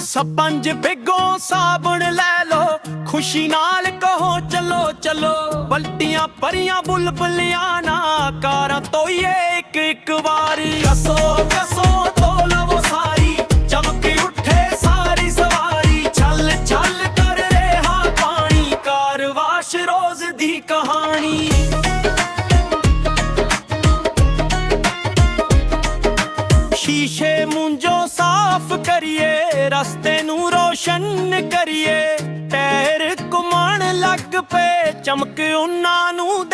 Sponge ਬਿਗੋ ਸਾਬਣ ਲੈ ਲੋ ਖੁਸ਼ੀ ਨਾਲ ਕਹੋ, ਚਲੋ ਚਲੋ। ਬਲਟੀਆਂ ਪਰੀਆਂ ਬੁਲਬੁਲਿਆਂ ਨਾ ਕਾਰਾਂ ਤੋਈਏ ਇੱਕ ਇੱਕ ਵਾਰੀ। ਕਸੋ ਕਸੋ ਤੋਲਵੋ ਸਾਰੀ। ਚਮਕ ਉੱਠੇ ਸਾਰੀ ਸਵਾਰੀ। ਛਲ ਛਲ ਕਰ ਰਿਹਾ ਪਾਣੀ। ਕਾਰ ਵਾਸ਼ ਰੋਜ਼ ਦੀ ਕਹਾਣੀ। ਸ਼ੀਸ਼ੇ ਮੁੰਜੋ ਸਾਫ਼ ਕਰੀਏ। ਰਸਤੇ ਨੂੰ ਰੋਸ਼ਨ ਕਰੀਏ। ਟਾਇਰ ਘੁੰਮਣ ਲੱਗ ਪਏ। ਚਮਕ ਉਹਨਾਂ ਨੂੰ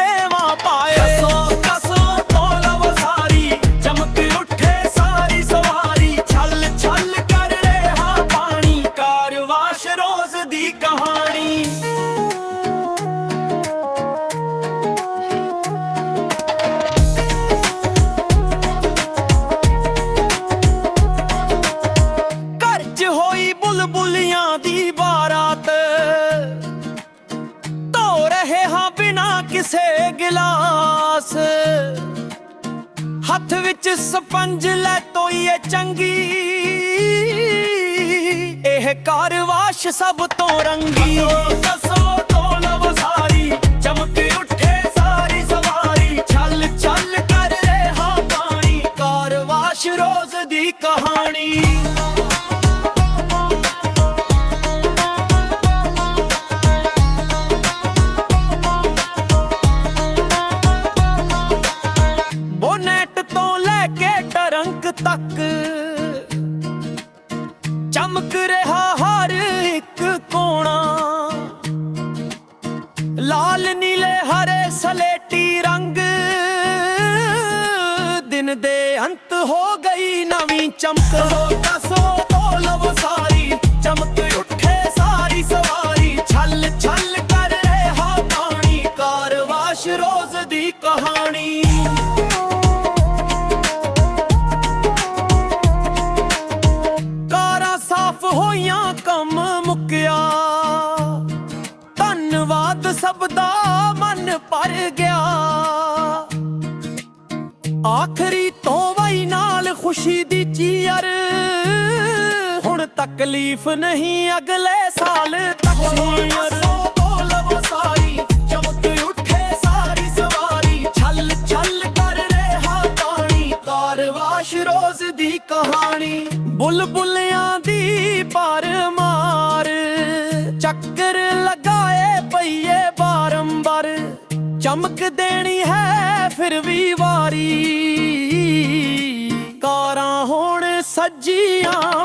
ਕਿਸੇ ਗਿਲਾਸ। ਹੱਥ ਵਿੱਚ ਸਪੰਜ ਲੈ ਤੋਈਏ ਚੰਗੀ। ਇਹ ਕਾਰਵਾਸ਼ ਸਭ ਤੋਂ ਰੰਗੀ। ਕਸੋ ਤੋਲਵ ਸਾਰੀ ਚਮਕ ਉੱਠ ਕੇ ਤੱਕ ਚਮਕ ਰਿਹਾ ਹਰ ਇੱਕ ਕੋਣਾ। ਲਾਲ, ਨੀਲੇ, ਹਰੇ, ਸਲੇਟੀ ਰੰਗ ਦਿਨ ਦੇ ਅੰਤ ਹੋ ਗਈ ਨਵੀਂ ਚਮਕ। ਕਸੋ ਤੋਲਵ ਸਾਰੀ ਚਮਕ ਉੱਠੇ ਸਾਰੀ ਸਵਾਰੀ। ਛਲ ਛਲ ਕਰ ਰਿਹਾ ਪਾਣੀ ਕਾਰਵਾਸ਼ ਰੋਜ਼ ਦੀ ਕਹਾਣੀ। ਧੰਨਵਾਦ ਸਭ ਦਾ ਮਨ ਭਰ ਗਿਆ। ਆਖਰੀ ਤੋਂ ਵਈ ਨਾਲ ਖੁਸ਼ੀ ਦੀ ਚੀਰ ਹੁਣ ਤਕਲੀਫ ਨਹੀਂ ਅਗਲੇ ਸਾਲ ਤੱਕ। ਚੀਰ ਸਾਰੀ ਚਮਕ ਉੱਠੇ ਸਾਰੀ ਸਵਾਰੀ। ਛਲ ਛਲ ਕਰ ਰਿਹਾ ਪਾਣੀ ਕਾਰਵਾਸ਼ ਰੋਜ਼ ਦੀ ਕਹਾਣੀ। ਬੁਲਬੁਲਿਆਂ ਦੀ ਪਰ ਮਾਰ ਚੱਕਰ ਲਗਾਏ ਬਾਰੰਬਾਰ। ਚਮਕ ਦੇਣੀ ਹੈ ਫਿਰ ਵੀ ਵਾਰੀ। ਕਾਰਾਂ ਹੋਣ ਸੱਜੀਆਂ